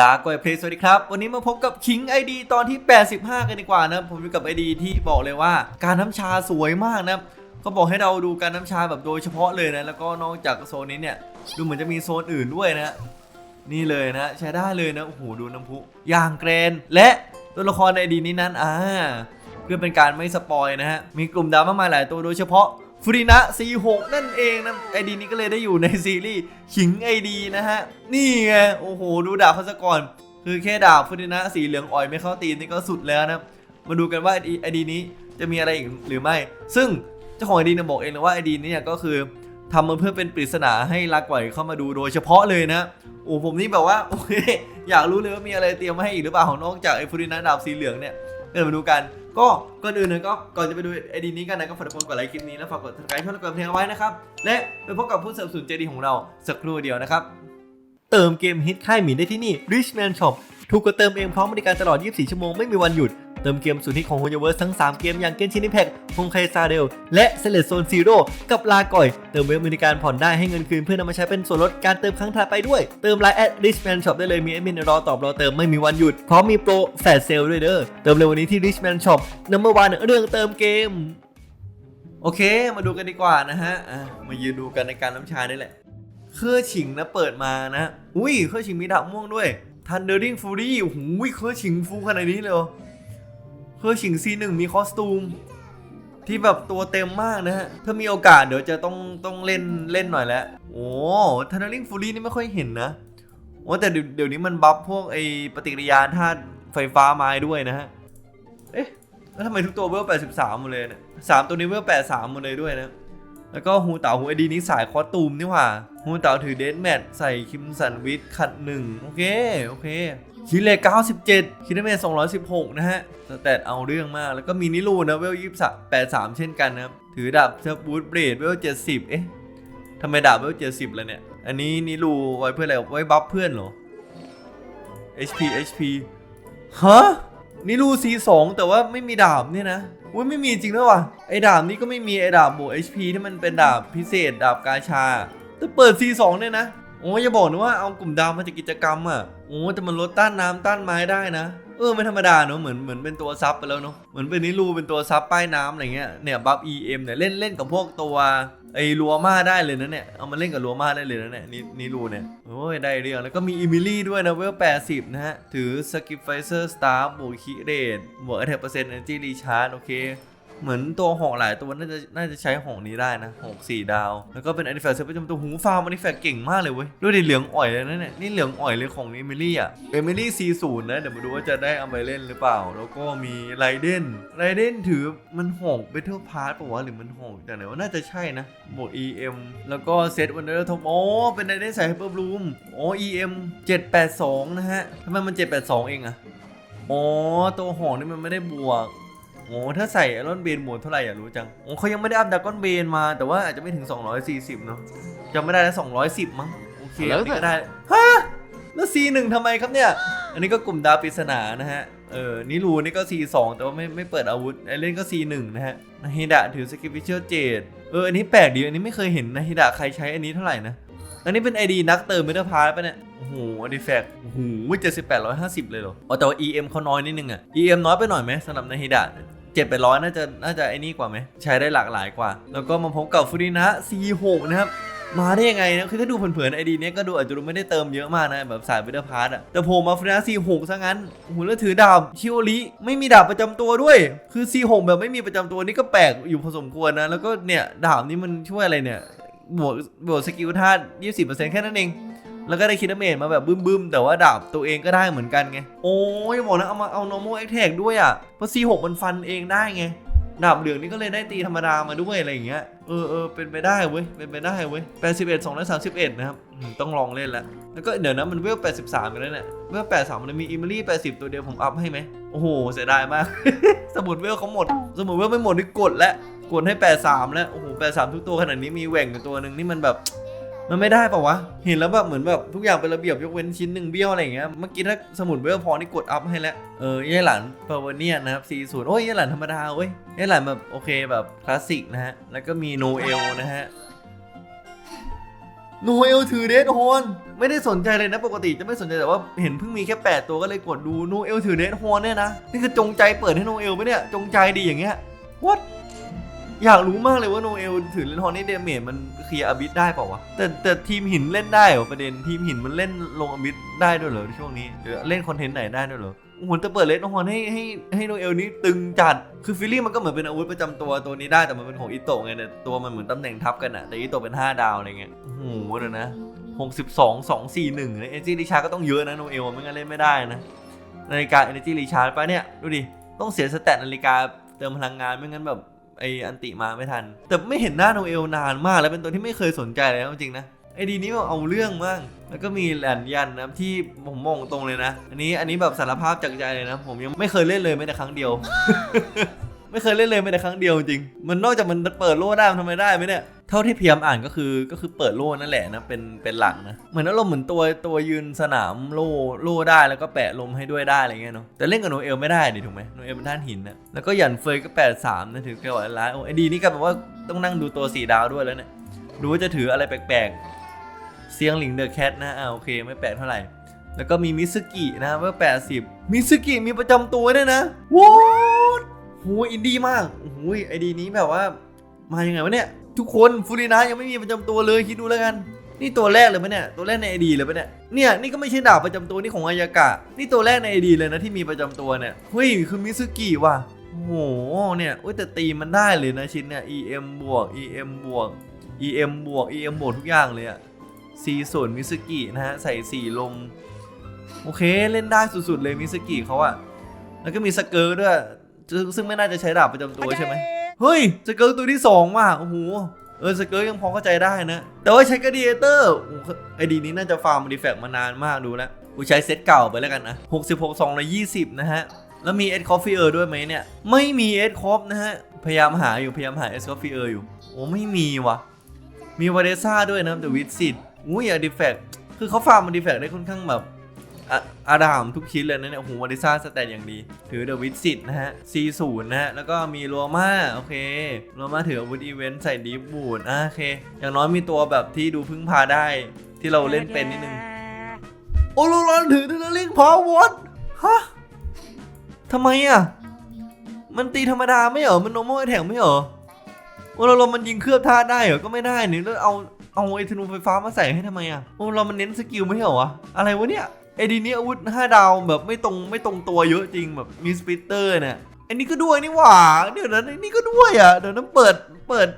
ลาก่อยเพลสวัสดีครับ วันนี้มาพบกับคิงไอดีตอนที่ 85 กันดีกว่านะผมอยู่กับไอดีที่บอกเลยว่า การน้ำชาสวยมากนะก็บอกให้เราดูการน้ำชาแบบโดยเฉพาะเลยนะ แล้วก็นอกจากโซนนี้เนี่ย ดูเหมือนจะมีโซนอื่นด้วยนะ นี่เลยนะ ใช้ได้เลยนะ โอ้โห ดูน้ำพุอย่างแกรน และตัวละครไอดีนี้นั้นอ่าเพื่อเป็นการไม่สปอยนะฮะมีกลุ่มดาวมากมายหลายตัวโดยเฉพาะ ฟรีนะ46นั่นเองนะไอดีนี้ก็เลยได้อยู่ในซีรีส์ขิงไอดีนะฮะ นี่ไง โอ้โห ดูดาบเขาซะก่อน คือแค่ดาบฟรีนะสีเหลืองอ่อยไม่เข้าตีนนี่ก็สุดแล้วนะ มาดูกันว่าไอดีนี้จะมีอะไรอีกหรือไม่ ซึ่งเจ้าของไอดีนี่ยบอกเองเลยว่าไอดีนี้เนี่ยก็คือทำมาเพื่อเป็นปริศนาให้รักไหวเข้ามาดูโดยเฉพาะเลยนะ โอ้ผมนี่แบบว่าโอเคอยากรู้เลยว่ามีอะไรเตรียมมาให้อีกหรือเปล่านอกจากไอฟรีนะดาบสีเหลืองเนี่ย เดี๋ยวมาดูกัน ก็ก่อนอื่นนะก็ก่อนจะไปดูไอดีนี้กันนะก็ฝากทุกคนกดไลค์คลิปนี้แล้วฝากกดติดตามช่องและกดเพลงเอาไว้นะครับและไปพบกับผู้สนับสนุนใจดีของเราสักครู่เดียวนะครับเติมเกมฮิตค่ายหมีได้ที่นี่ Richman Shop ถูกกว่าเติมเองพร้อมบริการตลอด 24 ชั่วโมงไม่มีวันหยุด เติมเกมสุดฮิตของ h o y o v e r s e ทั้ง 3 เกมอย่าง Genshin Impact ฮงไคซาเดล และ s e l e t Zone Zero กับลาก่อย เติมเว็บบริการผ่อนได้ให้เงินคืนเพื่อนำมาใช้เป็นส่วนลดการเติมครั้งถัดไปด้วย เติมไลน์แอด Richman Shop ได้เลยมีแอดมินรอตอบรอเติมไม่มีวันหยุดพร้อมมีโปรแฟลชเซลด้วยเด้อเติมเร็ววันนี้ที่ Richman Shop Number One เรื่องเติมเกม โอเค มาดูกันดีกว่านะฮะมายืนดูกันในการน้ำชาได้แหละเครือฉิงนะเปิดมานะ อุ้ยเครือฉิงมีดาบม่วงด้วย Thundering Fury โอ้โหเครือฉิงฟูขนาดนี้เลย เหรอเครือฉิง C1 มีคอสตูม ที่แบบตัวเต็มมากนะฮะ ถ้ามีโอกาสเดี๋ยวจะต้องต้องเล่นเล่นหน่อยแล้ว โอ้ Thundering Fury นี่ไม่ค่อยเห็นนะ โอ้แต่เดี๋ยวนี้มันบัฟพวกไอปฏิกิริยาธาตุไฟฟ้าไม้ด้วยนะฮะ เอ๊ะ แล้วทำไมทุกตัวเวล83หมดเลยเนี่ยสามตัวนี้เวล83หมดเลยด้วยนะ แล้วก็ฮูเต่าฮูไอดีนี้สายคอสตูมนี่หว่าฮูเต่าถือเดนแมทใส่คิมสันวิทขัดหนึ่งโอเค โอเค คิเล97คิดเมท216นะฮะสแตทเอาเรื่องมาก แล้วก็มีนิลูนะเวล23 83เช่นกันนะครับ ถือดาบเซอร์บูทเบรดเวล70เอ๊ะทำไมดาบเวล70แล้วเนี่ย อันนี้นิลูไว้เพื่ออะไร ไว้บัฟเพื่อนเหรอ HP HP ฮะนี่รู C2 แต่ว่าไม่มีดาบเนี่ยนะอุ้ยไม่มีจริงด้วยว่ะไอ้ดาบนี้ก็ไม่มีไอ้ดาบบวก HP ที่มันเป็นดาบพิเศษ ดาบกาชา แต่เปิด C2 เนี่ยนะ โอ้ยอย่าบอกนะว่าเอากลุ่มดาวมาจากกิจกรรมอะโอ้แต่มันลดต้านน้ำต้านไม้ได้นะ เออไม่ธรรมดาเนอะเหมือนเหมือนเป็นตัวซับไปแล้วเนอะเหมือนเป็นนิรูเป็นตัวซับป้ายน้ำอะไรเงี้ยเนี่ยบัฟ EM เนี่ยเล่นเล่นกับพวกตัวไอ้ลัวมาได้เลยนะเนี่ยเอามาเล่นกับลัวมาได้เลยนะเนี่ยนี่นี่รูเนี่ยโอ้ยได้เรื่องแล้วก็มีอิมิลี่ด้วยนะเวล80นะฮะถือสกิปไฟเซอร์สตาร์บวกคิเรดบวกเปอร์เซ็นต์เอเนจีรีชาร์จโอเค เหมือนตัวหอกหลายตัวน่าจะน่าจะใช้หอกนี้ได้นะหอกสี่ดาว แล้วก็เป็นอันดิแฟกต์ประจำตัวหูฟาร์มอันดิแฟกต์เก่งมากเลยเว้ยด้วยดิเหลืองอ่อยเลยนะเนี่ยนี่เหลืองอ่อยเลยของเอมิลี่อะเอมิลี่ซีศูนย์นะเดี๋ยวมาดูว่าจะได้เอาไปเล่นหรือเปล่า แล้วก็มีไรเดนไรเดนถือมันหอกเบทเทิลพาร์ตปะวะหรือมันหอกแต่ไหนว่าน่าจะใช่นะบวก EM แล้วก็เซตวันเดอร์ทอมโอ้เป็นไรเดนใส่ไฮเปอร์บลูมโอ้ EM 782นะฮะทำไมมัน 782 เองอะอ๋อตัวหอกนี่มันไม่ได้บวก โอ้ถ้าใส่ไอรอนเบนหมดเท่าไหร่อะรู้จังโอ้เขายังไม่ได้อัพดากอนเบนมา แต่ว่าอาจจะไม่ถึง 240 เนาะจำไม่ได้แล้ว210 มั้ง โอเคแล้วอันนี้ก็ได้ ฮะ แล้ว C1 ทำไมครับเนี่ย อันนี้ก็กลุ่มดาวปริศนานะฮะ เออนี่รูนี่ก็ C2 แต่ว่าไม่ไม่เปิดอาวุธ ไอเล่นก็ C1 นะฮะนาฮิดะถือสกิปฟิเชียลเจดเออ อันนี้แปลกดี อันนี้ไม่เคยเห็นนาฮิดะใครใช้อันนี้เท่าไหร่นะ อันนี้เป็น ID นักเติมเมตาพาร์ปะเนี่ย โอ้โหอดิแฟกโอ้โหเจ็ดสิบแปดร้อยห้าสิบเลยเหรออ๋อแต่ว่า EM เขาน้อยนิดนึงอะ EM น้อยไปหน่อยไหมสำหรับนาฮิดะเจ็ดไปร้อยน่าจะน่าจะไอ้นี่กว่าไหม ใช้ได้หลากหลายกว่า แล้วก็มาพบกับฟูรินะ C6 นะครับมาได้ยังไงนะ คือถ้าดูเผินๆไอดีเนี้ยก็ดูอาจจะดูไม่ได้เติมเยอะมากนะ แบบสายวิเตอร์พาร์ตอะแต่โผล่มาฟูรินะ C6 ซะงั้นโอ้โหแล้วถือดาบชิโอริไม่มีดาบประจำตัวด้วย คือ C6 แบบไม่มีประจำตัวนี่ก็แปลกอยู่พอสมควรนะ แล้วก็เนี่ย ดาบนี้มันช่วยอะไรเนี่ย บวกบวกสกิลธาตุ20%แค่นั้นเอง แล้วก็ได้คิดเมจมาแบบบึ้มๆ แต่ว่าดาบตัวเองก็ได้เหมือนกันไง โอ้ยบอกนะเอามาเอา normal attack ด้วยอะเพราะ C6 มันฟันเองได้ไง ดาบเหลืองนี่ก็เลยได้ตีธรรมดามาด้วยอะไรอย่างเงี้ย เออเออเป็นไปได้เว้ย เป็นไปได้เว้ย81 231นะครับต้องลองเล่นแล้วแล้วก็เดี๋ยวนะมันเวล83กันแล้วเนี่ยเวล83มันมีอิมิลี่80ตัวเดียวผมอัพให้ไหมโอ้โหเสียดายมาก สมุดเวลเขาหมด สมุดเวลไม่หมดนี่กดแล้วกดให้83แล้วโอ้โห83ทุกตัวขนาดนี้มีแหว่งตัวหนึ่งนี่มันแบบ มันไม่ได้ป่าวะ เห็นแล้วแบบเหมือนแบบทุกอย่างเป็นระเบียบยกเว้นชิ้นหนึ่งเบี้ยวอะไรอย่างเงี้ย เมื่อกี้ถ้าสมุดเบี้ยวพอนี่กดอัพให้แล้ว เออเย่หลันเปอร์เวเนียนะครับ40โอ้ยเย่หลันธรรมดาเว้ยเย่หลันแบบโอเคแบบคลาสสิกนะฮะ แล้วก็มีโนเอลนะฮะ โนเอลถือเดดฮอนไม่ได้สนใจเลยนะปกติจะไม่สนใจแต่ว่าเห็นเพิ่งมีแค่ 8 ตัวก็เลยกดดูโนเอลถือเดดฮอนเนี่ยนะ นี่คือจงใจเปิดให้โนเอลไหมเนี่ย จงใจดีอย่างเงี้ย what อยากรู้มากเลยว่าโนเอลถือเดดฮอนนี่เดเมจมันเคลียร์อบิสได้เปล่าวะแต่แต่ทีมหินเล่นได้เหรอประเด็นทีมหินมันเล่นลงอบิสได้ด้วยเหรอช่วงนี้หรือเล่นคอนเทนต์ไหนได้ด้วยเหรอโอ้โหแต่เปิดเลดฮอนให้ให้ให้โนเอลนี่ตึงจัด คือฟิลลี่มันก็เหมือนเป็นอาวุธประจำตัวตัวนี้ได้แต่มันเป็นของอิโตะไงเนี่ยตัวมันเหมือนตำแหน่งทับกันอะแต่อิโตะเป็น 5 ดาวอะไรเงี้ยโอ้โหเดี๋ยวนะ62 2 4 1เนี่ยเอเนจีรีชาร์ก็ต้องเยอะนะโนเอลไม่งั้นเล่นไม่ได้นะนาฬิกาเอเนจีรีชาร์ไปเนี่ยดูดิต้องเสียสแตทนาฬิกาเติมพลังงานไม่งั้นแบบ ไออันติมาไม่ทัน แต่ไม่เห็นหน้าโนเอลนานมาก แล้วเป็นตัวที่ไม่เคยสนใจเลยนะจริงนะไอดีนี้มันเอาเรื่องมาก แล้วก็มีแหลนยันนะที่ผมมองตรงเลยนะ อันนี้อันนี้แบบสารภาพจากใจเลยนะ ผมยังไม่เคยเล่นเลยแม้แต่ครั้งเดียว ไม่เคยเล่นเลยแม้แต่ครั้งเดียวจริง มันนอกจากมันเปิดโล่ได้มันทำไมได้ไหมเนี่ย เท่าที่พยายามอ่านก็คือก็คือเปิดโล่นั่นแหละนะเป็นเป็นหลังนะเหมือนอารมณ์เหมือนตัวตัวยืนสนามโล่โล่ได้แล้วก็แปะลมให้ด้วยได้อะไรเงี้ยเนาะแต่เล่นกับโนเอลไม่ได้ดิถูกไหมโนเอลเป็นท่านหินนะแล้วก็หยันเฟยก็แปดสามนะถือแกว่าร้ายโอ้ไอดีนี่กลายเป็นว่าต้องนั่งดูตัวสีดาวด้วยแล้วเนี่ยดูว่าจะถืออะไรแปลกๆเซียงหลิงเดอะแคทนะอ่าโอเคไม่แปลกเท่าไหร่แล้วก็มีมิซึกินะเมื่อ80มิซึกิมีประจำตัวด้วยนะว้าวโหอินดี้มากโอ้โหไอดีนี้แบบว่ามายังไงวะเนี่ย ทุกคนฟูรินะยังไม่มีประจำตัวเลยคิดดูแล้วกัน นี่ตัวแรกเลยปะเนี่ยตัวแรกในไอดีเลยปะเนี่ยเนี่ยนี่ก็ไม่ใช่ดาบประจำตัวนี่ของอายากะ นี่ตัวแรกในไอดีเลยนะที่มีประจำตัวเนี่ยเฮ้ยคือมิซึกิว่ะโอ้โหเนี่ยโอ้ยแต่ตีมันได้เลยนะชิ้นเนี่ย EM บวก EM บวก EM บวก EM บวกทุกอย่างเลยอะซีส่วนมิซึกินะฮะใส่สีลม โอเคเล่นได้สุดๆเลยมิซึกิเขาอะแล้วก็มีสเกอร์ด้วยซึ่งซึ่งไม่น่าจะใช้ดาบประจำตัวใช่ไหม เฮ้ยสเกอร์ตัวที่สองว่ะโอ้โหเออสเกอร์ยังพอเข้าใจได้นะ แต่ว่าใช้กระดีเตอร์ไอดีนี้น่าจะฟาร์มดีแฟกมานานมากดูแล้วกูใช้เซตเก่าไปแล้วกันนะ 66 220 นะฮะ แล้วมีเอ็ดคอฟฟี่เออร์ด้วยไหมเนี่ย ไม่มีเอ็ดคอฟนะฮะ พยายามหาอยู่พยายามหาเอ็ดคอฟฟี่เออร์อยู่ โอ้ไม่มีวะมีวาเดซ่าด้วยนะแต่วิดซิตอุ้ยอะดิแฟกคือเขาฟาร์มมันดิแฟกได้ค่อนข้างแบบ อะอาดามทุกชิ้นเลยนะเนี่ยโอ้โหวาเดซ่าสแตนอย่างดี ถือเดอะวิดซิตนะฮะ C0 นะฮะ แล้วก็มีโรมาโอเคโรมาถืออาวุธอีเวนต์ใส่ดีฟบูดอะโอเค อย่างน้อยมีตัวแบบที่ดูพึ่งพาได้ที่เราเล่นเป็นนิดนึง โอโลรอนถือเทเลลิงพาววอตฮะทำไมอะ มันตีธรรมดาไม่เหรอ มันโนโมแทงไม่เหรอโอโลรอนมันยิงเคลือบท่าได้เหรอ ก็ไม่ได้นี่แล้วเอาเอาไอ้ธนูไฟฟ้ามาใส่ให้ทำไมอะโอโลรอนมันเน้นสกิลไม่ใช่เหรอวะ อะไรวะเนี่ย ไอ้ดีนี้อาวุธ5ดาวแบบไม่ตรงไม่ตรงตัวเยอะจริงแบบมีสปิเตอร์เนี่ยไอ้นี่ก็ด้วยนี่หว่า เดี๋ยวนั้นไอ้นี่ก็ด้วยอะเดี๋ยวนั้นเปิดเปิด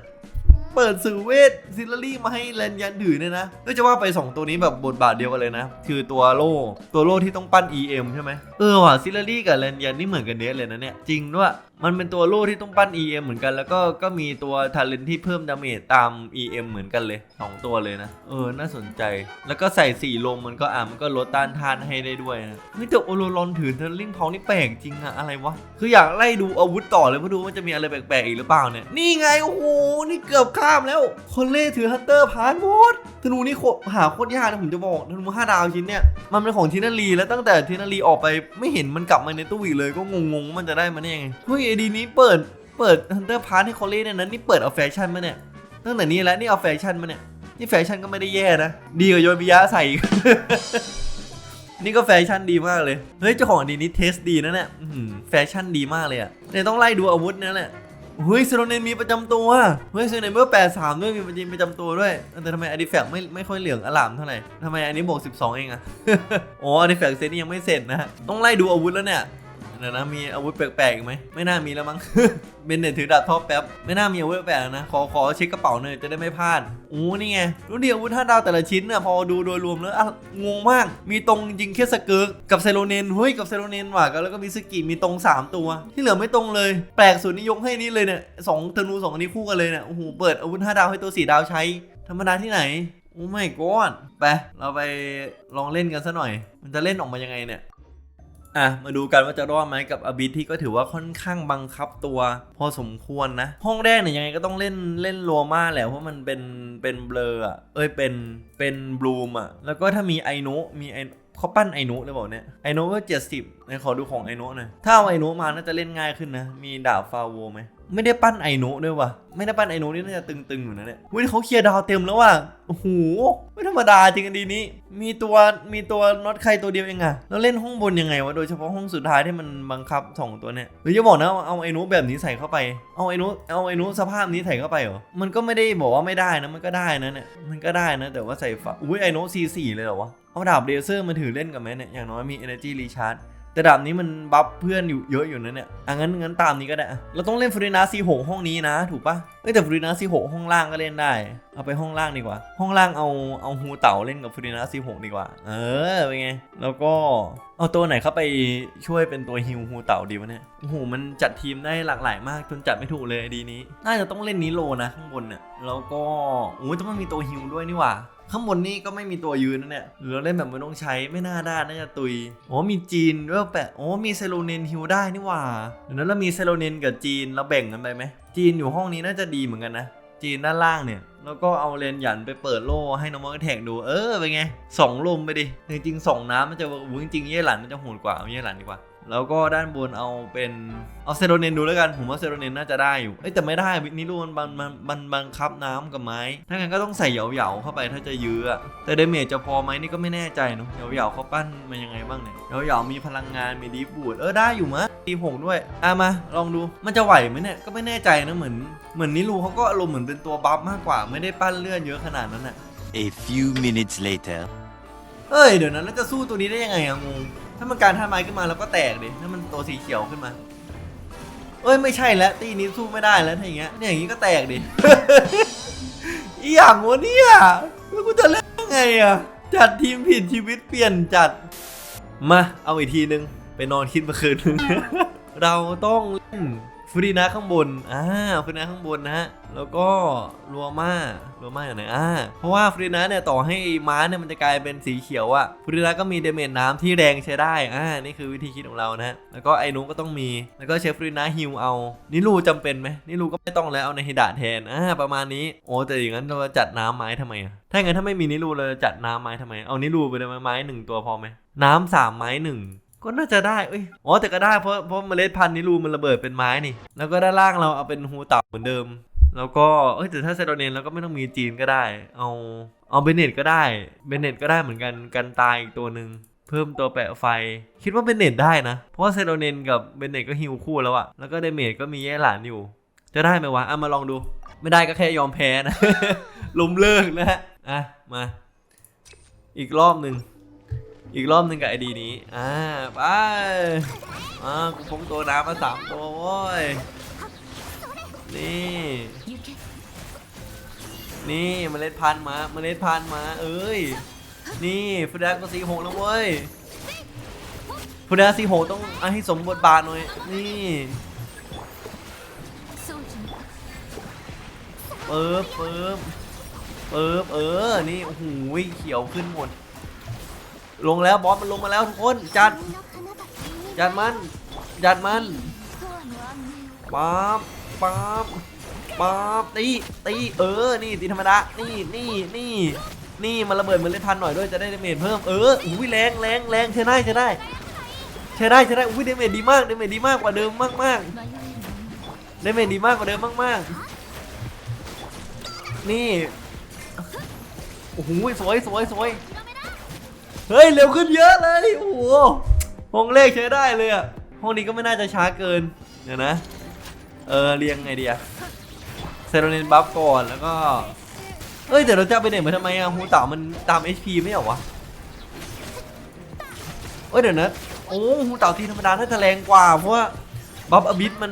เปิดสื่อเวทซิลลารี่มาให้แลนยันถือเนี่ยนะก็จะว่าไป 2 ตัวนี้แบบบทบาทเดียวกันเลยนะ คือตัวโล่ตัวโล่ที่ต้องปั้น EM ใช่ไหมเออว่ะซิลลารี่กับแลนยันนี่เหมือนกันเนี้ยเลยนะเนี่ยจริงด้วย มันเป็นตัวโล่ที่ต้องปั้น EM เหมือนกันแล้วก็ก็มีตัวทาเลนที่เพิ่มดาเมจตาม EM เหมือนกันเลย 2 ตัวเลยนะ เออ น่าสนใจ แล้วก็ใส่สีลมมันก็อะมันก็ลดต้านทานให้ได้ด้วยนะเฮ้ยแต่โอโลอนถือเทอร์ลิงพานี่แปลกจริงอะอะไรวะ คืออยากไล่ดูอาวุธต่อเลยเพื่อดูว่าจะมีอะไรแปลกๆอีกหรือเปล่าเนี่ย นี่ไง โอ้โห นี่เกือบข้ามแล้วคนเล่ถือฮันเตอร์พานหมดธนูนี่โคหาโคตรยากนะผมจะบอกธนูห้าดาวชิ้นเนี่ยมันเป็นของทินารีแล้วตั้งแต่ทินารีออกไปไม่เห็นมันกลับมาในตู้อีกเลยก็งงๆมันจะได้มาได้ยังไงเฮ้ยดีนี้เปิดเปิดฮันเตอร์พาร์ทให้คนเล่เนี่ยนะนี่เปิดเอาแฟชั่นมาเนี่ยตั้งแต่นี้แล้วนี่เอาแฟชั่นมาเนี่ยนี่แฟชั่นก็ไม่ได้แย่นะ ดีกว่าโยนบิยะใส่อีกนี่ก็แฟชั่นดีมากเลย เฮ้ยเจ้าของดีนี้เทสดีนะเนี่ยแฟชั่นดีมากเลยอะเนี่ยต้องไล่ดูอาวุธนั่นแหละเฮ้ยเซโรเนนมีประจำตัวเฮ้ยเซโรเนนเมื่อ83ด้วยมีประจำประจำตัวด้วย แต่ทำไมอดิแฟกไม่ไม่ค่อยเหลืองอลามเท่าไหร่ทำไมอันนี้บวก12 เองอะอ๋ออดิแฟกเซตนี่ยังไม่เสร็จนะฮะต้องไล่ดูอาวุธแล้วเนี่ย เดี๋ยวนะมีอาวุธแปลกๆอีกไหมไม่น่ามีแล้วมั้ง เบนเนตถือดาบท่อแป๊บไม่น่ามีอาวุธแปลกๆนะขอขอเช็คกระเป๋าหน่อยจะได้ไม่พลาดโอ้นี่ไงรู้ดิอาวุธห้าดาวแต่ละชิ้นน่ะพอดูโดยรวมแล้วอะงงมาก มีตรงจริงแค่สเกิร์กกับเซโรเนนเฮ้ยกับเซโรเนนว่ะแล้วก็มีสกิมีตรง 3 ตัว ที่เหลือไม่ตรงเลย แปลกสุดนี่ยกให้นี่เลยเนี่ยสองธนูสองอันนี้คู่กันเลยเนี่ยโอ้โหเปิดอาวุธห้าดาวให้ตัวสี่ดาวใช้ ธรรมดาที่ไหนโอ้ไม่ก้อนไป เราไปลองเล่นกันซะหน่อย มันจะเล่นออกมายังไงเนี่ย อะมาดูกันว่าจะรอดไหมกับอบิทที่ก็ถือว่าค่อนข้างบังคับตัว พอสมควรนะ ห้องแรกเนี่ยยังไงก็ต้องเล่นเล่นโรมาแหละเพราะมันเป็นเป็นเบลออะเอ้ยเป็นเป็นบลูมอะแล้วก็ถ้ามีไอโนมีไอเขาปั้นไอโนหรือเปล่าเนี่ยไอโนก็เจ็ดสิบ ไหนขอดูของไอโนะหน่อย ถ้าเอาไอโนะมาน่าจะเล่นง่ายขึ้นนะ มีดาบฟาโวไหม ไม่ได้ปั้นไอโนะด้วยว่ะ ไม่ได้ปั้นไอโนะนี่น่าจะตึงๆอยู่นะเนี่ยเว้ยเขาเคลียร์ดาวเต็มแล้วว่ะ โอ้โห ไม่ธรรมดาจริงอันดีนี้ มีตัว มีตัวน็อตใครตัวเดียวเองอะแล้วเล่นห้องบนยังไงวะ โดยเฉพาะห้องสุดท้ายที่มันบังคับสองตัวเนี่ย หรือจะบอกนะเอาไอโนะแบบนี้ใส่เข้าไป เอาไอโนะเอาไอโนะสภาพนี้ใส่เข้าไปเหรอ มันก็ไม่ได้บอกว่าไม่ได้นะ มันก็ได้นะเนี่ย มันก็ได้นะ แต่ว่าใส่ฝาอุ้ยไอโนะ C4 เลยเหรอวะ เอาดาบเลเซอร์มาถือเล่นกับไหมเนี่ย อย่างน้อยมี energy recharge แต่ดาบนี้มันบัฟเพื่อนอยู่เยอะอยู่นะเนี่ยอะงั้นงั้นตามนี้ก็ได้ เราต้องเล่นฟรีนาซีหห้องนี้นะ ถูกปะเอ้ยแต่ฟรีนาซีหห้องล่างก็เล่นได้ เอาไปห้องล่างดีกว่า ห้องล่างเอาเอาฮูเต่าเล่นกับฟรีนาซีหดีกว่า เออ เป็นไง แล้วก็เอาตัวไหนเข้าไปช่วยเป็นตัวฮิวฮูเต่าดีวะเนี่ย โอ้โห มันจัดทีมได้หลากหลายมากจนจัดไม่ถูกเลยดีนี้ น่าจะต้องเล่นนิโลนะข้างบนเนี่ยแล้วก็โอ้ยต้องมีตัวฮิวด้วยนี่หว่า ข้างบนนี่ก็ไม่มีตัวยืนนะเนี่ยหรือเราเล่นแบบไม่ต้องใช้ไม่น่าได้น่าจะตุยอ๋อมีจีนด้วยแปะอ๋อมีเซโลเนนฮิวได้นี่หว่าเดี๋ยวนั้นเรามีเซโลเนนกับจีนเราแบ่งกันไปไหมจีนอยู่ห้องนี้น่าจะดีเหมือนกันนะจีนด้านล่างเนี่ย แล้วก็เอาเลนหยันไปเปิดโล่ให้น้องมอสแทกดู เออเป็นไงสองลมไปดิ จริงๆสองน้ำมันจะอู้จริงๆเย่หลันมันจะโหดกว่าเอาเย่หลันดีกว่า แล้วก็ด้านบนเอาเป็นเอาเซโรเนนดูแล้วกัน ผมว่าเซโรเนนน่าจะได้อยู่เอ้ยแต่ไม่ได้วินิรูมันมันมันมันบังคับน้ำกับไม้ ถ้างั้นก็ต้องใส่เหยาๆเข้าไปถ้าจะยื้ออะแต่เดเมจจะพอไหมนี่ก็ไม่แน่ใจเนอะเหยาๆเขาปั้นมายังไงบ้างเนี่ยเหยาๆมีพลังงานมีดีบูดเออได้อยู่มะดีผงด้วยอะมาลองดูมันจะไหวไหมเนี่ยก็ไม่แน่ใจนะเหมือนเหมือนนิรูเขาก็อารมณ์เหมือนเป็นตัวบัฟมากกว่าไม่ได้ปั้นเลือดเยอะขนาดนั้นอะ A few minutes later. เอ้ยเดี๋ยวนั้นแล้วจะสู้ตัวนี้ได้ยังไงอะงง ถ้ามันการท่าไม้ขึ้นมาแล้วก็แตกดิถ้ามันตัวสีเขียวขึ้นมา เอ้ยไม่ใช่แล้วตีนี้สู้ไม่ได้แล้วถ้าอย่างเงี้ยเนี่ยอย่างงี้ก็แตกดิ อีหยังวะเนี่ยแล้วกูจะเล่นยังไงอะจัดทีมผิดชีวิตเปลี่ยนจัด มาเอาอีกทีนึงไปนอนคิดเมื่อคืนนึง เราต้องเล่น ฟรีนะข้างบน อ่าฟรีนะข้างบนนะฮะ แล้วก็รัวมารัวมาอยู่ไหน อ่า เพราะว่าฟรีนะเนี่ยต่อให้ม้าเนี่ยมันจะกลายเป็นสีเขียวอะฟรีนะก็มีเดเมจน้ำที่แรงใช้ได้ อ่า นี่คือวิธีคิดของเรานะฮะ แล้วก็ไอ้นุก็ต้องมี แล้วก็เชฟฟรีนะฮิวเอา นิรูจำเป็นไหมนิรูก็ไม่ต้องแล้วเอาในฮิดะแทน อ่า ประมาณนี้ โอ้แต่อย่างนั้นเราจะจัดน้ำไม้ทำไมอะถ้าอย่างนั้นถ้าไม่มีนิรูเราจะจัดน้ำไม้ทำไม เอานิรูไปเลยไหมไม้หนึ่งตัวพอไหมน้ำสามไม้หนึ่ง ก็น่าจะได้เอ้ยอ๋อแต่ก็ได้เพราะเพราะเมล็ดพันธุ์นิรูมันระเบิดเป็นไม้นี่ แล้วก็ด้านล่างเราเอาเป็นฮูเต่าเหมือนเดิม แล้วก็เอ้ยแต่ถ้าไซโดเนนเราก็ไม่ต้องมีจีนก็ได้ เอาเอาเบเน็ตก็ได้เบเน็ตก็ได้เหมือนกันกันตายอีกตัวหนึ่งเพิ่มตัวแปะไฟ คิดว่าเบเน็ตได้นะ เพราะว่าไซโดเนนกับเบเน็ตก็ฮิวคู่แล้วอะแล้วก็เดเมจก็มีแย่หลานอยู่ จะได้ไหมวะอะมาลองดู ไม่ได้ก็แค่ยอมแพ้นะล้มเลิกนะฮะอะมา อีกรอบหนึ่ง อีกรอบหนึ่งกับไอดีนี้ อ่า ไป อ่ากูพกตัวน้ำมาสามตัวโว้ย นี่ นี่เมล็ดพันธุ์มาเมล็ดพันธุ์มา เอ้ย นี่ฟูดาก็สีหกแล้วเว้ยฟูดาสีหกต้องอให้สมบทบาทหน่อย นี่เปิบเปิบเปิบเออ นี่ โอ้โหเขียวขึ้นหมด ลงแล้วบอสมันลงมาแล้วทุกคนจัดจัดมันจัดมันปั๊บปั๊บปั๊บตีตีเออนี่ตีธรรมดานี่นี่นี่นี่มันระเบิดเหมือนเล่นพันหน่อยด้วยจะได้ดเมจเพิ่มเอออุ้ยแรงแรงแรงใช้ได้ใช้ได้ใช้ได้ใช้ได้อุ้ยดเมจดีมากดเมจดีมากกว่าเดิมมากมากดเมจดีมากกว่าเดิมมากมากนี่โอ้โหสวยสวยสวย เฮ้ย เร็วขึ้นเยอะเลย โอ้โหห้องเลขใช้ได้เลยอะห้องนี้ก็ไม่น่าจะช้าเกิน เดี๋ยวนะ เออเรียงไงดีอะเซโรเนนบัฟก่อนแล้วก็ เอ้ยเดี๋ยวเราจะเอาไปไหนมาทำไมอะฮูเต่ามันตาม HP ไม่เหรอวะ เอ้ยเดี๋ยวนะ โอ้ฮูเต่าทีธรรมดาน่าจะแรงกว่า เพราะว่าบัฟอบิสมัน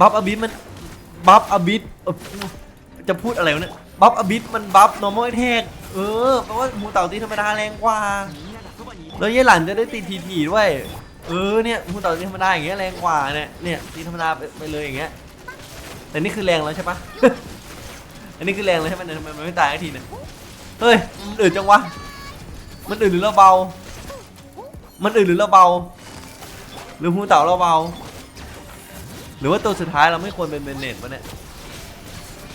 บัฟอบิสมันบัฟอบิสจะพูดอะไรวะเนี่ยบัฟอบิสมันบัฟ normal attack เออแปลว่าฮูเต่าทีธรรมดาแรงกว่า แล้วเย่หลันจะได้ตีทีทีๆด้วย เออเนี่ยฮูเต่าตีธรรมดาอย่างเงี้ยแรงกว่าเนี่ยเนี่ยตีธรรมดาไปไปเลยอย่างเงี้ยแต่นี่คือแรงแล้วใช่ปะอันนี้คือแรงแล้วใช่ไหมเนี่ยมันไม่ตายสักทีเนี่ยเฮ้ยมันอืดจังวะมันอืดหรือเราเบา มันอืดหรือเราเบา หรือฮูเต่าเราเบา หรือว่าตัวสุดท้ายเราไม่ควรเป็นเบนเน็ตวะเนี่ย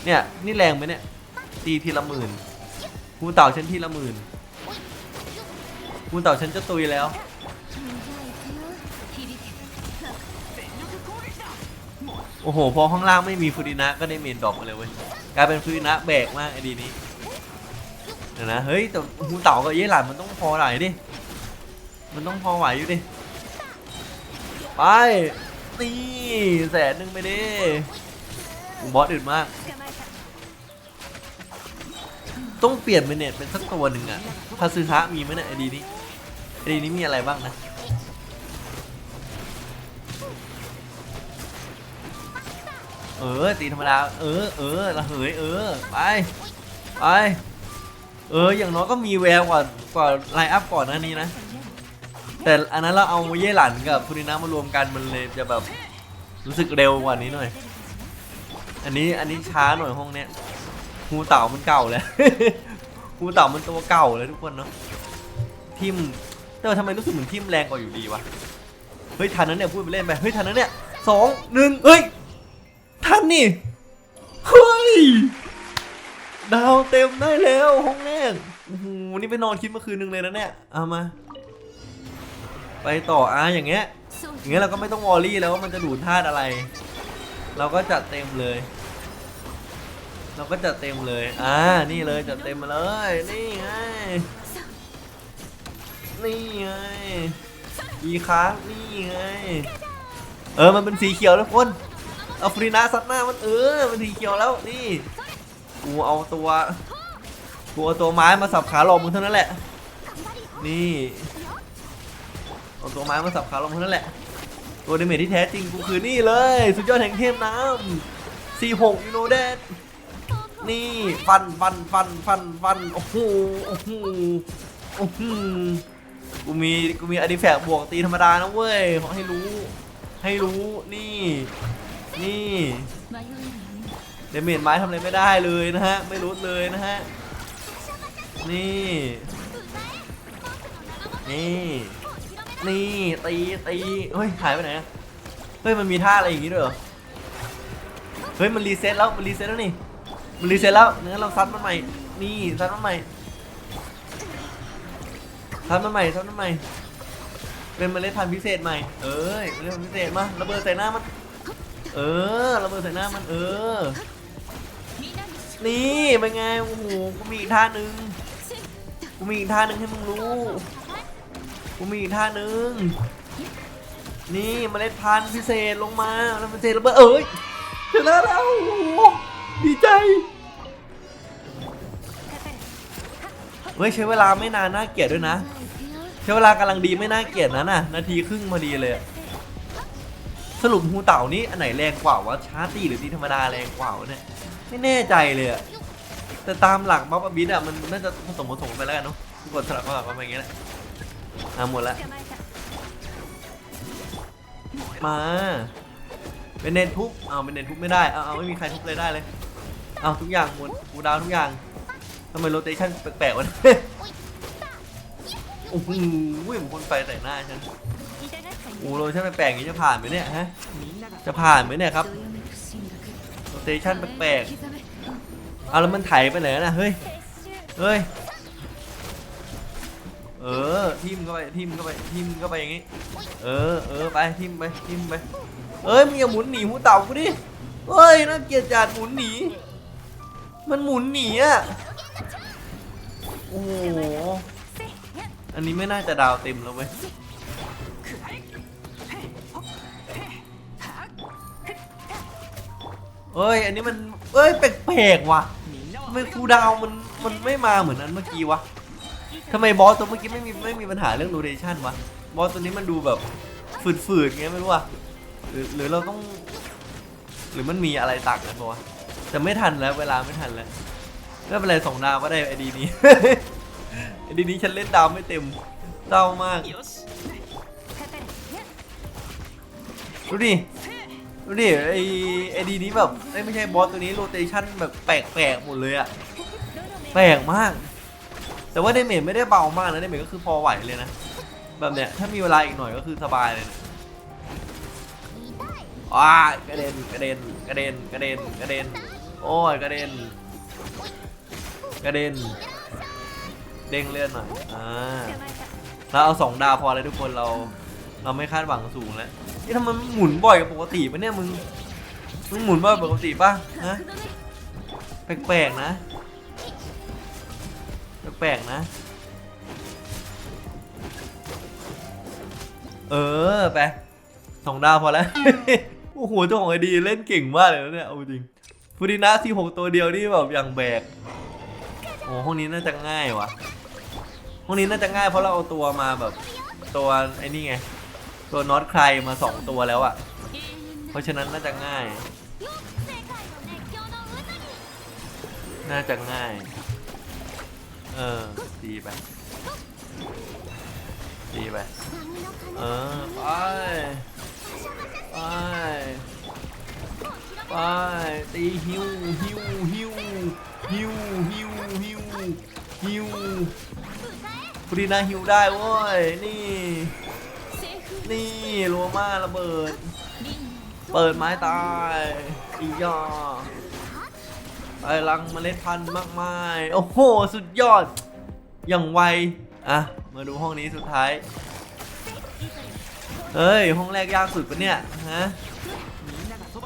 เนี่ยนี่แรงไหมเนี่ยตีทีละหมื่น ฮูเต่าฉันทีละหมื่นฮูเต่าฉันจะตุยแล้วโอ้โห พอข้างล่างไม่มีฟูดินะก็ได้เมนดรอปมาเลยเว้ยกลายเป็นฟูดินะแบกมากไอ้ดีนี้เดี๋ยวนะเฮ้ยแต่ฮูเต่ากับเย่หลานมันต้องพอไหวดิมันต้องพอไหวอยู่ดิไปนี่แสนหนึ่งไปดิบอสอื่นมาก ต้องเปลี่ยนเมเนจเป็นสักตัวหนึ่งอะพาซึฮะมีไหมเนี่ยไอดีนี้ไอดีนี้มีอะไรบ้างนะเออตีธรรมดาเออเออระเหยเออไปไปเอออย่างน้อยก็มีแววกว่ากว่าไลน์อัพก่อนหน้านี้นะ แต่อันนั้นเราเอาเย่หลันกับฟูรินะมารวมกันมันเลยจะแบบรู้สึกเร็วกว่านี้หน่อย อันนี้อันนี้ช้าหน่อยห้องเนี้ย ฮูเต่ามันเก่าแล้วฮูเต่ามันตัวเก่าเลยทุกคนเนาะทิมแต่ว่าทำไมรู้สึกเหมือนทิมแรงกว่าอยู่ดีวะเฮ้ยทันนั้นเนี่ยพูดไปเล่นไปเฮ้ยทันนั้นเนี่ยสองหนึ่งเฮ้ยทันนี่เฮ้ยดาวเต็มได้แล้วห้องแรกโอ้โหนี่ไปนอนคิดเมื่อคืนนึงเลยนะเนี่ยเอามา ไปต่ออะอย่างเงี้ยอย่างเงี้ยเราก็ไม่ต้องวอรี่แล้วว่ามันจะดูดธาตุอะไร เราก็จัดเต็มเลย เราก็จัดเต็มเลย อ่า นี่เลยจัดเต็มมาเลย นี่ไง นี่ไงอีครั้งนี่ไง เออ มันเป็นสีเขียวแล้วคนเอาฟรีนาซัดหน้ามันเออ มันสีเขียวแล้ว นี่ กูเอาตัว กูเอาตัวไม้มาสับขาหลอกมึงเท่านั้นแหละ นี่ เอาตัวไม้มาสับขาลงเท่านั้นแหละ ตัวเดเมจที่แท้จริงกูคือนี่เลย สุดยอดแห่งเทพน้ำสี่หกยูโนเดด นี่ฟันฟันฟันฟันฟันโอ้โหโอ้โหโอ้โหกูมีกูมีอดิแฟกบวกตีธรรมดานะเว้ยขอให้รู้ ให้รู้นี่ นี่เดเมจไม้ทำอะไรไม่ได้เลยนะฮะ ไม่รู้เลยนะฮะ นี่ นี่ นี่ตีตีเฮ้ยหายไปไหนเฮ้ยมันมีท่าอะไรอย่างงี้ด้วยเหรอเฮ้ยมันรีเซ็ตแล้วมันรีเซ็ตแล้วนี่ มันรีเซ็ตแล้วงั้นเราซัดมันใหม่ นี่ซัดมันใหม่ซัดมันใหม่ซัดมันใหม่ เป็นเมล็ดพันธุ์พิเศษใหม่ เอ้ยเมล็ดพันธุ์พิเศษมาระเบิดใส่หน้ามัน เออระเบิดใส่หน้ามัน เออ นี่เป็นไง โอ้โห กูมีอีกท่าหนึ่งกูมีอีกท่าหนึ่งให้มึงรู้ กูมีอีกท่าหนึ่งนี่เมล็ดพันธุ์พิเศษลงมาแล้วพิเศษระเบิดเอ้ยชนะแล้วโอ้โหดีใจ เฮ้ยใช้เวลาไม่นานน่าเกลียดด้วยนะ ใช้เวลากำลังดีไม่น่าเกลียดนะน่ะนาทีครึ่งพอดีเลย สรุปฮูเต่านี่อันไหนแรงกว่าวะชาร์ตีหรือตีธรรมดาแรงกว่าวะเนี่ยไม่แน่ใจเลยแต่ตามหลักบัฟบิดอะมันน่าจะผสมผสมไปแล้วกันเนาะทุกคนสลับมาแบบมาอย่างเงี้ยแหละอะหมดล้วมาเป็นเนนทุบเอาเป็นเนนทุบไม่ได้เอาเอาไม่มีใครทุบเลยได้เลยเอาทุกอย่างหมดกูดาวทุกอย่าง ทำไมโรเตชันแปลกๆวะเนี่ยโอ้โหผมคนไฟใส่หน้าฉันโอ้โรเตชันแปลกๆอย่างนี้จะผ่านไหมเนี่ยฮะจะผ่านไหมเนี่ยครับโรเตชันแปลกๆเอาแล้วมันไถไปไหนนะเฮ้ยเฮ้ยเออทิมเข้าไปทิมเข้าไปทิมเข้าไปอย่างงี้ เออเออไปทิมไปทิมไปเอ้ยมึงอย่าหมุนหนีหูเต่ากูดิเฮ้ยน่าเกลียดจัดหมุนหนีมันหมุนหนีอะ อ้โห อันนี้ไม่น่าจะดาวเต็มแล้วเว้ย เอ้ย อันนี้มัน เอ้ย แปลกๆว่ะไม่ครูดาวมัน มันไม่มาเหมือนนั้นเมื่อกี้วะทำไมบอสตัวเมื่อกี้ไม่มีไม่มีปัญหาเรื่องโรเ t ชันวะ บอสตัวนี้มันดูแบบฝืดๆไงไม่รู้อะหรือหรือเราต้อง หรือมันมีอะไรต่างกันปะวะแต่ไม่ทันแล้วเวลาไม่ทันแล้ว ไม่เป็นไรสองดาวก็ได้ไอดีนี้ ไอดีนี้ฉันเล่นดาวไม่เต็มเศร้ามาก ดูดิ ดูดิไอไอดีนี้แบบไม่ใช่บอสตัวนี้โรเ t ชันแบบแปลกๆหมดเลยอะแปลกมาก แต่ว่าเดเมจไม่ได้เบามากนะเดเมจก็คือพอไหวเลยนะ แบบเนี้ยถ้ามีเวลาอีกหน่อยก็คือสบายเลยนะว้ากระเด็นกระเด็นกระเด็นกระเด็นกระเด็นโอ้ยกระเด็น กระเด็น เด้งเลื่อนหน่อยอ่าเราเอาสองดาวพอเลยทุกคนเราเราไม่คาดหวังสูงแล้วนี่ทำไมมันหมุนบ่อยกว่าปกติปะเนี่ยมึงมันหมุนมาปกติป่ะฮะแปลกๆนะแปลกๆนะ เออไปสองดาวพอแล้วโอ้โหเจ้าของไอดีเล่นเก่งมากเลยนะเนี่ยเอาจริงฟูดินะที่หกตัวเดียวนี่แบบอย่างแบก โอ้ห้องนี้น่าจะง่ายวะห้องนี้น่าจะง่ายเพราะเราเอาตัวมาแบบตัวไอ้นี่ไง ตัวน็อตใครมาสองตัวแล้วอะ่ะ เพราะฉะนั้นน่าจะง่าย น่าจะง่าย เออดีไปดีไป เออไปไปไปตีฮิวฮิวฮิวฮิวฮิวฮิว ฮิวปรีนาฮิวได้เว้ย นี่ นี่รัวมากระเบิด เปิดไม้ตายอียอไอรังเมล็ดพันธุ์มากมาย โอ้โห สุดยอด อย่างไว อะ มาดูห้องนี้สุดท้าย เฮ้ย ห้องแรกยากสุดปะเนี่ย ฮะ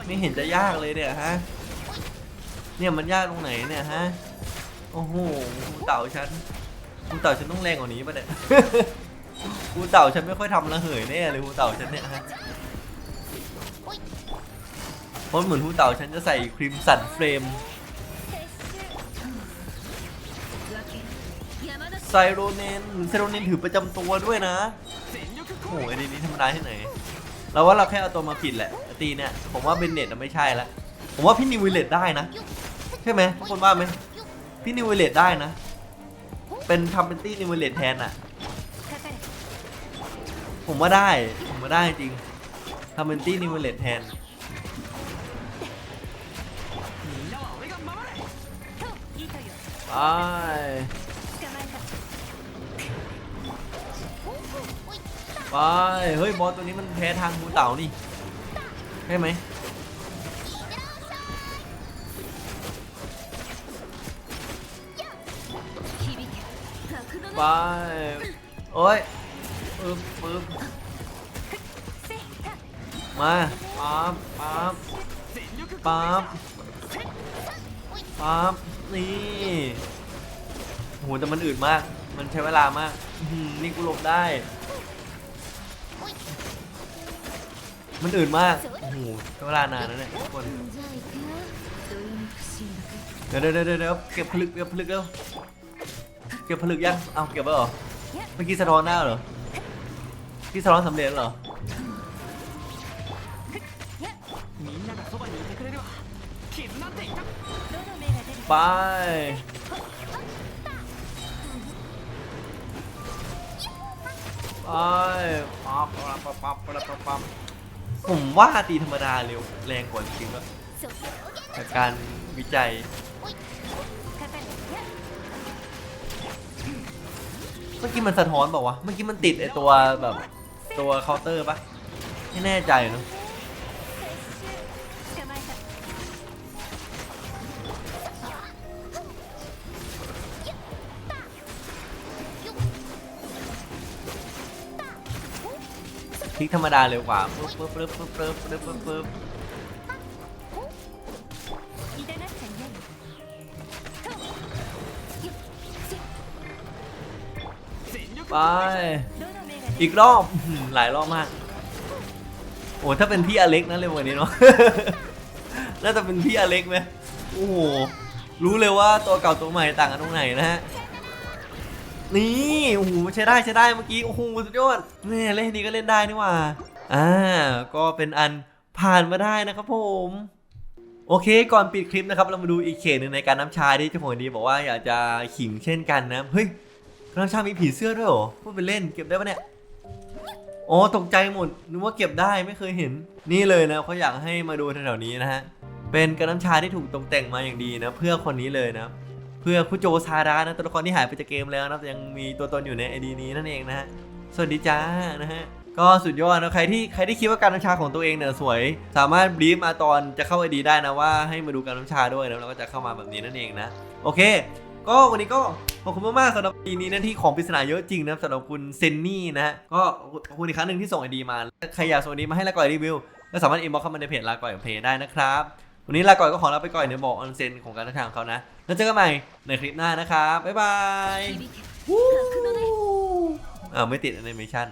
ไม่เห็นจะยากเลยเนี่ยฮะ เนี่ยมันยากตรงไหนเนี่ยฮะ โอ้โหครูเต่าฉันครูเต่าฉันต้องแรงกว่านี้ปะเนี่ยครูเต่าฉันไม่ค่อยทำระเหยแน่เลยครูเต่าฉันเนี่ยฮะเพราะเหมือนครูเต่าฉันจะใส่ครีมสันเฟรมไซโรเนนไซโรเนนถือประจำตัวด้วยนะโอ้โหไอ้นี่ธรรมดาที่ไหนเราว่าเราแค่เอาตัวมาผิดแหละตีเนี่ยผมว่าเบนเน็ตไม่ใช่ละผมว่าพี่นิววิลเลตได้นะใช่ไหมทุกคนว่าไหม พี่นิวเวเลตได้นะ เป็นทำเป็นตี้นิวเวเลตแทนอะผมว่าได้ ผมว่าได้จริงทำเป็นตี้นิวเวเลตแทน ไปไป เฮ้ยบอสตัวนี้มันแพ้ทางภูเต่านี่ใช่ไหม ไปโอ้ยปึ๊บปึ๊บมาปั๊บปั๊บปั๊บปั๊บนี่โหแต่มันอืดมาก มันใช้เวลามากนี่กูหลบได้ มันอื่นมากโอ้โหใช้เวลานานนะเนี่ยทุกคนเดี๋ยวเดี๋ยวเดี๋ยวเดี๋ยวเก็บผลึกเก็บผลึกแล้ว เก็บผลึกยังเอาเก็บไว้เหรอ เมื่อกี้สะท้อนหน้าเหรอเมื่อกี้สะท้อนสำเร็จเหรอไปไปปั๊บปั๊บปั๊บปั๊บปั๊บปั๊บปั๊บผมว่าตีธรรมดาเร็วแรงกว่าจริงๆแล้วจากการวิจัย เมื่อกี้มันสะท้อนบอกว่าวะ เมื่อกี้มันติดไอตัวแบบตัวเคาน์เตอร์ปะไม่แน่ใจเนอะคลิกธรรมดาเร็วกว่าปึ๊บปึ๊บปึ๊บปึ๊บปึ๊บปึ๊บปึ๊บ ไป อีกรอบหลายรอบมาก โอ้ถ้าเป็นพี่อเล็กนะเร็วกว่านี้เนาะ น่าจะเป็นพี่อเล็กไหมโอ้โห รู้เลยว่าตัวเก่าตัวใหม่ต่างกันตรงไหนนะฮะ นี่ โอ้โหใช้ได้ใช้ได้เมื่อกี้ โอ้โหสุดยอดแม่ยเล่นนี้ก็เล่นได้นี่หว่า อ่า ก็เป็นอันผ่านมาได้นะครับผมโอเค ก่อนปิดคลิปนะครับ เรามาดูอีกเขตหนึ่งในการน้ำชาที่เจ้าของดีบอกว่าอยากจะขิงเช่นกันนะ เฮ้ย น้ำชามีผีเสื้อด้วยเหรอพูดไปเล่นเก็บได้ปะเนี่ยอ๋อตกใจหมดนึกว่าเก็บได้ไม่เคยเห็น นี่เลยนะเขาอยากให้มาดูแถวๆนี้นะฮะเป็นกระน้ำชาที่ถูกตกแต่งมาอย่างดีนะ เพื่อคนนี้เลยนะ เพื่อคุโจซาดานะตัวละครที่หายไปจากเกมแล้วนะแต่ยังมีตัวตนอยู่ในไอดีนี้นั่นเองนะฮะสวัสดีจ้านะฮะก็สุดยอดนะใครที่ใครที่คิดว่าการน้ำชาของตัวเองเนี่ยสวย สามารถบลีฟมาตอนจะเข้าไอดีได้นะว่าให้มาดูการน้ำชาด้วยนะแล้วก็จะเข้ามาแบบนี้นั่นเองนะโอเค ก็วันนี้ก็ขอบคุณมากๆสำหรับปีนี้นะที่ของปริศนาเยอะจริงนะสำหรับคุณเซนนี่นะฮะก็ขอบคุณอีกครั้งหนึ่งที่ส่งไอดีมาใครอยากส่งไอดีมาให้ละก่อยรีวิวก็สามารถอินบ็อกซ์เข้ามาในเพจลาก่อยเพจได้นะครับวันนี้ลาก่อยก็ขอลาไปก่อยในบอกออนเซนของการท่าทางเขานะแล้วเจอกันใหม่ในคลิปหน้านะครับบ๊ายบายอ่าไม่ติดแอนิเมชั่น